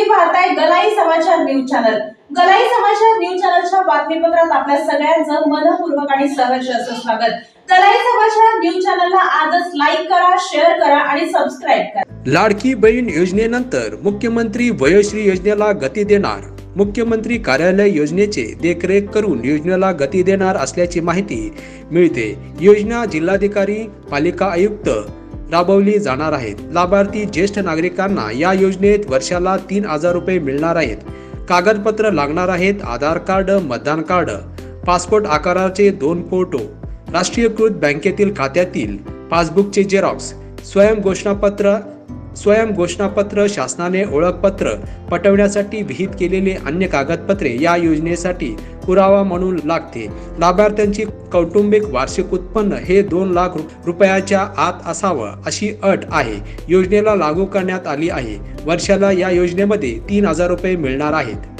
तुम्ही पाहताय गलाई समाचार न्यूज चॅनल. गलाई समाचार न्यूज चॅनलच्या बातमीपत्रात आपल्या सगळ्यांचं मनपूर्वक आणि सहर्ष असं स्वागत. गलाई समाचार न्यूज चॅनलला आजच लाईक करा शेअर करा आणि सबस्क्राईब करा. लाडकी बहीण योजनेनंतर मुख्यमंत्री वयोश्री योजनेला गती देणार. मुख्यमंत्री कार्यालय योजनेचे देखरेख करून योजनेला गती देणार असल्याची माहिती मिळते. योजना जिल्हाधिकारी पालिका आयुक्त राबवली जाणार आहेत. लाभार्थी ज्येष्ठ नागरिकांना या योजनेत वर्षाला तीन हजार रुपये मिळणार आहेत. कागदपत्र लागणार आहेत आधार कार्ड मतदान कार्ड. पासपोर्ट आकाराचे दोन फोटो. राष्ट्रीयकृत बँकेतील खात्यातील पासबुकचे झेरॉक्स. स्वयं घोषणापत्र स्वयं घोषणापत्र शासनाने ओळखपत्र पटवण्यासाठी विहित केलेले अन्य कागदपत्रे या योजनेसाठी पुरावा म्हणून लागते. लाभार्थ्यांची कौटुंबिक वार्षिक उत्पन्न हे दोन लाख रुपयाच्या आत असावं अशी अट आहे. योजनेला लागू करण्यात आली आहे. वर्षाला या योजनेमध्ये तीन हजार रुपये मिळणार आहेत.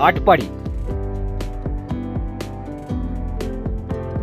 Atpadi.